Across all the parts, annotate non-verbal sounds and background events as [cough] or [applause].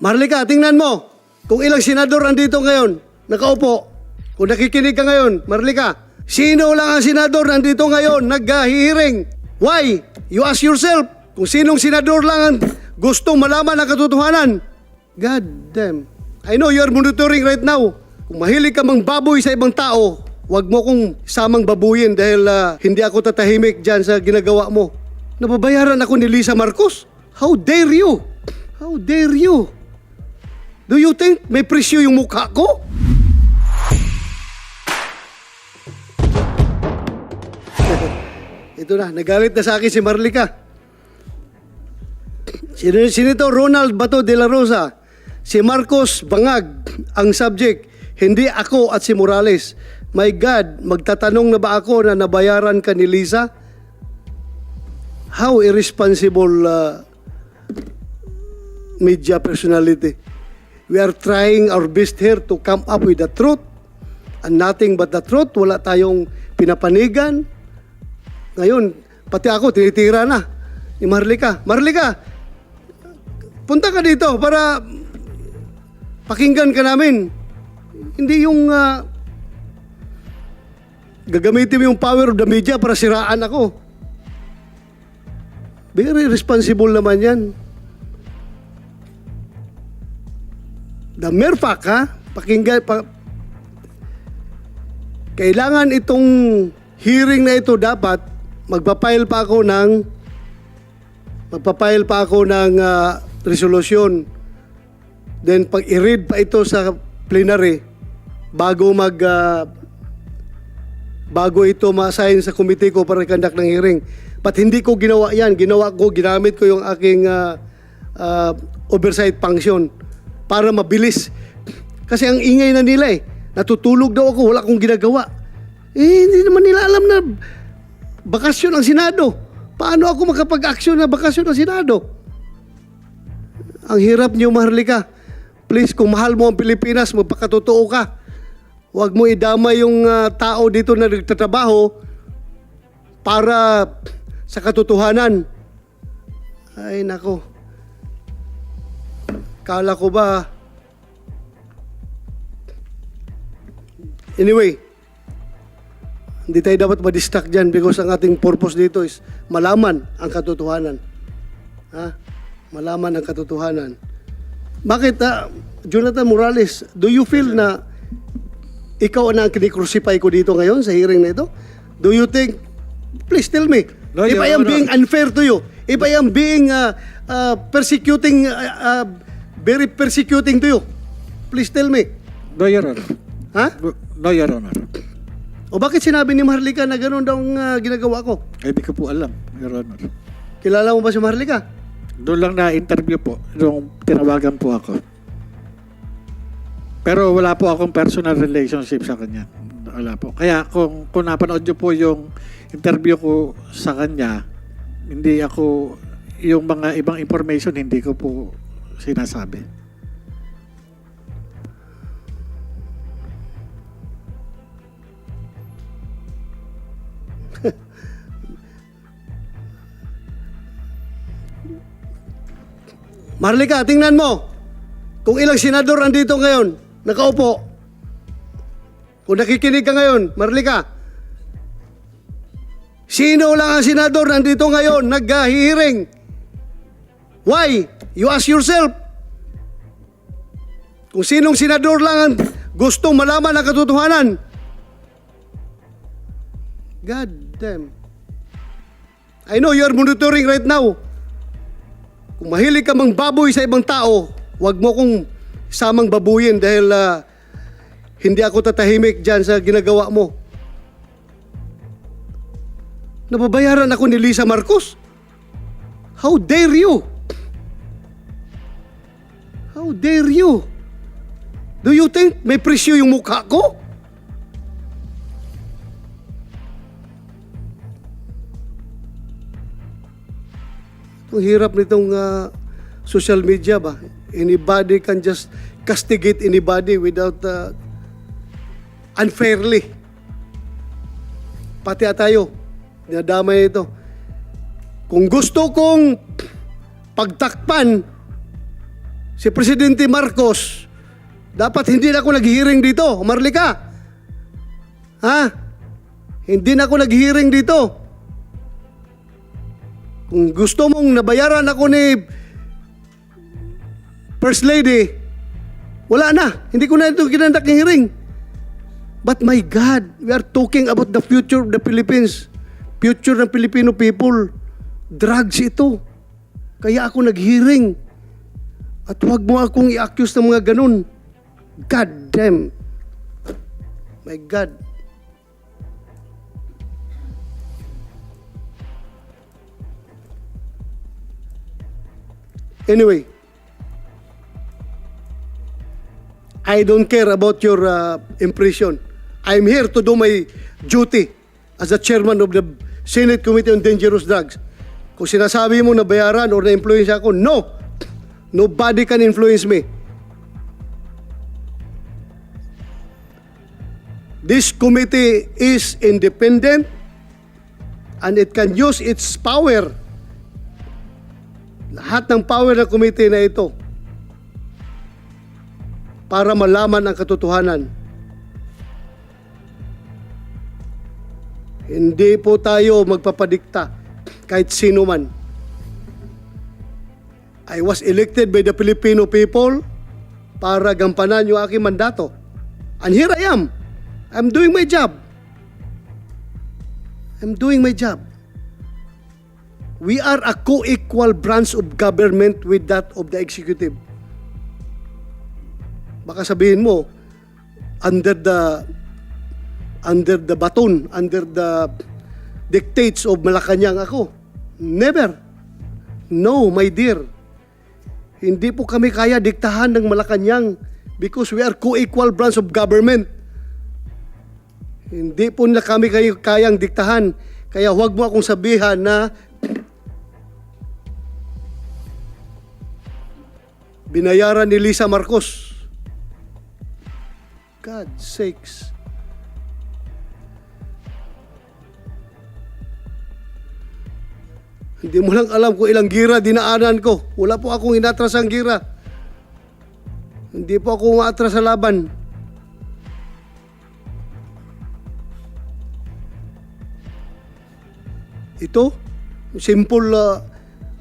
Marlika, tingnan mo. Kung ilang senador andito ngayon, nakaupo. Kung nakikinig ka ngayon, Marlika, sino lang ang senador nandito ngayon, nag-hearing? Why? You ask yourself, kung sinong senador lang ang gustong malaman ang katotohanan. God damn. I know you are monitoring right now. Kung mahilig ka mang baboy sa ibang tao, wag mo kong samang babuyin dahil ah, hindi ako tatahimik dyan sa ginagawa mo. Nababayaran ako ni Lisa Marcos. How dare you? How dare you? Do you think may presyo yung mukha ko? [laughs] Ito na, nagalit na sa akin si Marlica. Senator Ronald Bato de la Rosa, si Marcos Bangag ang subject, hindi ako at si Morales. My God, magtatanong na ba ako na nabayaran ka ni Lisa? How irresponsible uh, media personality. We are trying our best here to come up with the truth and nothing but the truth. Wala tayong pinapanigan. Ngayon, pati ako, tinitira na ni Marlika. Marlika, punta ka dito para pakinggan ka namin. Hindi yung ah, gagamitin mo yung power of the media para siraan ako. Very responsible naman yan. The mere fact, ha? Pakinggan, pa, kailangan itong hearing na ito dapat magpapile pa ako ng magpapile pa ako ng ah, resolusyon. Then pag i-read pa ito sa plenary bago mag ah, bago ito ma-assign sa committee ko para conduct ng hearing. But hindi ko ginawa yan. Ginawa ko, ginamit ko yung aking ah, ah, oversight function para mabilis. Kasi ang ingay na nila eh. Natutulog daw ako, wala akong ginagawa. Eh, hindi naman nila alam na bakasyon ang Senado. Paano ako makapag-aksyon na bakasyon ang Senado? Ang hirap niyo, Maharlika. Please, kung mahal mo ang Pilipinas, magpakatotoo ka. Huwag mo idama yung ah, tao dito na nagtatrabaho para sa katotohanan. Ay, nako. Kala ko ba... Anyway, hindi tayo dapat ma-distract dyan because ang ating purpose dito is malaman ang katotohanan. Ha? Malaman ang katotohanan. Bakit, ah, Jonathan Morales, do you feel na ikaw na ang kinikrucify ko dito ngayon sa hearing na ito? Do you think, please tell me, No, if I am being unfair to you, if I am being uh, uh, persecuting, uh, uh, very persecuting to you, please tell me. No, Your Honor. Ha? No, Your Honor. O bakit sinabi ni Maharlika na gano'n daw ang uh, ginagawa ko? Eh, di ko po alam, Your Honor. Kilala mo ba si Maharlika? Doon lang na-interview po, nung tinawagan po ako. Pero wala po akong personal relationship sa kanya. Wala po. Kaya kung, kung napanood niyo po yung interview ko sa kanya, hindi ako, yung mga ibang information, hindi ko po sinasabi. [laughs] Maharlika, tingnan mo. Kung ilang senador andito ngayon, nakaupo. Kung nakikinig ka ngayon, Maharlika, sino lang ang senador nandito ngayon, nag-hearing? Why? You ask yourself. Kung sinong senador lang ang gustong malaman ang katotohanan. God damn. I know you are monitoring right now. Kung mahilig ka mang baboy sa ibang tao, wag mo kong samang babuyin dahil ah, hindi ako tatahimik dyan sa ginagawa mo. Nababayaran ako ni Lisa Marcos. How dare you? How dare you? Do you think may presyo yung mukha ko? Ang hirap nitong ah, social media ba? Anybody can just castigate anybody without ah, unfairly. Pati tayo, dinadamay ito. Kung gusto kong pagtakpan si Presidente Marcos, dapat hindi na ako nag-hearing dito. Marlika. Ha? Hindi na ako nag-hearing dito. Kung gusto mong nabayaran ako ni First Lady, wala na. Hindi ko na ito kinandak ng hearing. But my God, we are talking about the future of the Philippines. Future ng Filipino people. Drugs ito. Kaya ako nag-hearing. At huwag mo akong i-accuse ng mga ganun. God damn. My God. Anyway, I don't care about your uh, impression. I'm here to do my duty as the chairman of the Senate Committee on Dangerous Drugs. Kung sinasabi mo na bayaran or na-influence ako, no! Nobody can influence me. This committee is independent and it can use its power. Lahat ng power ng committee na ito para malaman ang katotohanan. Hindi po tayo magpapadikta kahit sino man. I was elected by the Filipino people para gampanan yung aking mandato. And here I am. I'm doing my job. I'm doing my job. We are a co-equal branch of government with that of the executive. Baka sabihin mo, under the under the baton, under the dictates of Malacanang ako. Never. No, my dear. Hindi po kami kaya diktahan ng Malacanang because we are co-equal branch of government. Hindi po na kami kayo kayang diktahan. Kaya huwag mo akong sabihan na binayaran ni Lisa Marcos. God sakes. Hindi mo lang alam kung ilang gira dinaanan ko. Wala po akong inatras ang gira. Hindi po ako umaatras sa laban. Ito, simple uh,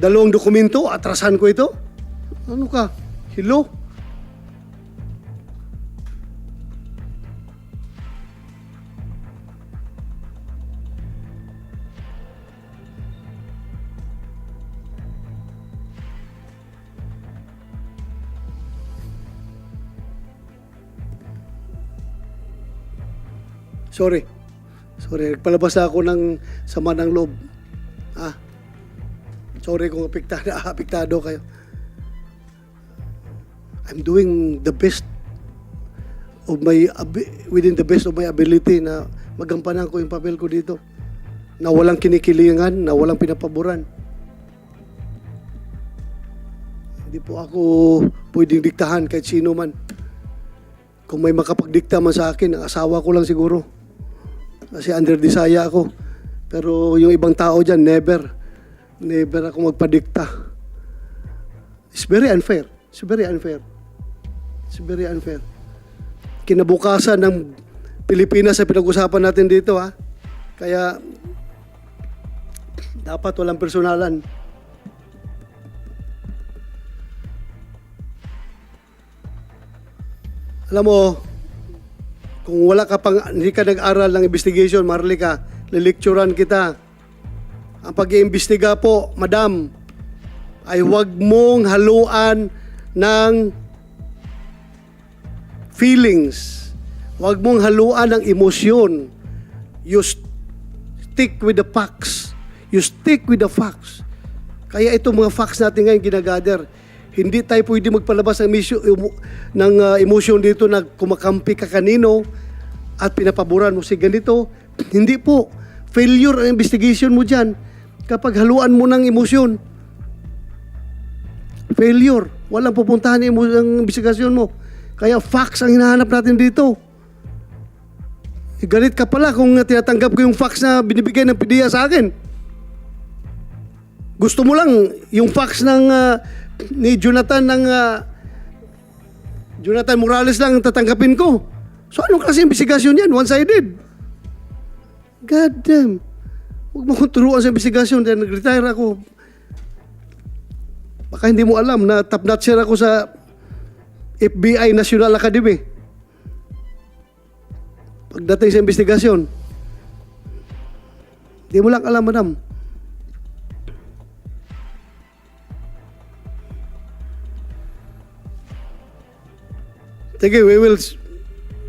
dalawang dokumento, atrasan ko ito. Ano ka? Hello? Sorry. Sorry, nagpalabas na ako ng sama ng loob. Ah. Sorry kung apektado, [laughs] apektado kayo. I'm doing the best of my within the best of my ability na magampanan ko yung papel ko dito. Na walang kinikilingan, na walang pinapaboran. Hindi po ako pwedeng diktahan kahit sino man. Kung may makapagdikta man sa akin, ang asawa ko lang siguro. Kasi under desaya ako. Pero yung ibang tao dyan, never. Never ako magpadikta. It's very unfair. It's very unfair. It's very unfair. Kinabukasan ng Pilipinas sa pinag-usapan natin dito ha. Kaya dapat walang personalan. Alam mo, kung wala ka pang, hindi ka nag-aral ng investigation, Marlika, lilikturan kita. Ang pag-iimbestiga po, madam, ay huwag mong haluan ng feelings. Huwag mong haluan ng emosyon. You stick with the facts. You stick with the facts. Kaya ito mga facts natin ngayon ginagather. Hindi tayo pwede magpalabas ng, emo- ng uh, emosyon dito na kumakampi ka kanino at pinapaboran mo si ganito. Hindi po. Failure ang investigation mo dyan kapag haluan mo ng emosyon. Failure. Walang pupuntahan ang investigasyon mo. Kaya facts ang hinahanap natin dito. Eh, galit ka pala kung tinatanggap ko yung facts na binibigay ng PDEA sa akin. Gusto mo lang yung facts ng uh, ni Jonathan ng uh, Jonathan Morales lang ang tatanggapin ko. So anong klase investigasyon yan? One-sided. God damn. Huwag mo kong turuan sa investigasyon dahil nag-retire ako. Baka hindi mo alam na top notcher ako sa FBI National Academy. Pagdating sa investigasyon, hindi mo lang alam, madam. Sige, we will s-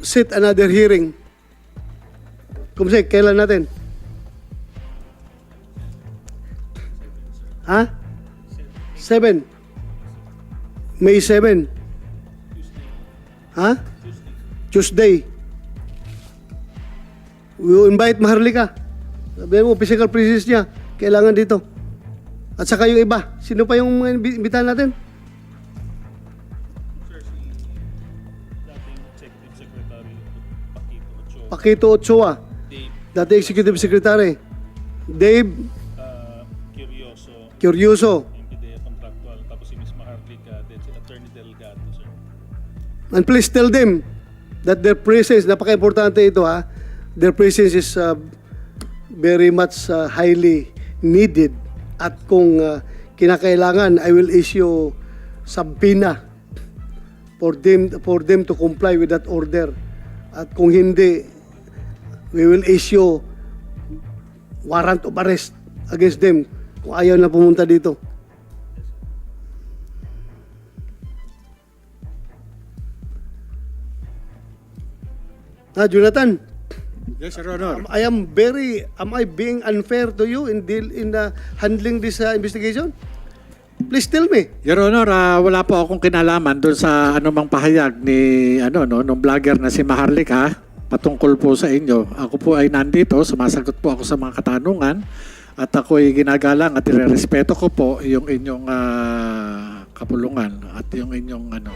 set another hearing. Kumsek, kailan natin? Ha? 7. May 7. Ha? Tuesday. We will invite Maharlika. Sabihin mo, physical presence niya. Kailangan dito. At saka yung iba. Sino pa yung mga imbi- imbitahan natin? Paquito Ochoa, Pakito Ochoa. Dave Dati Executive Secretary. Dave uh, Curioso, Curioso. PDEA contractual, tapos si Ms. Maharlika, then si Attorney Delgado, sir. And please tell them that their presence, napaka-importante ito ha, their presence is uh, very much uh, highly needed. At kung uh, kinakailangan, I will issue subpoena for them, for them to comply with that order. At kung hindi, we will issue warrant of arrest against them kung ayaw na pumunta dito. Ha, Jonathan? Yes, Your Honor. I am very, am I being unfair to you in deal in uh, handling this uh, investigation? Please tell me. Your Honor, ah, wala po akong kinalaman doon sa anumang pahayag ni ano no, nung vlogger na si Maharlika patungkol po sa inyo. Ako po ay nandito, sumasagot po ako sa mga katanungan at ako ay ginagalang at irerespeto ko po yung inyong ah, kapulungan at yung inyong ano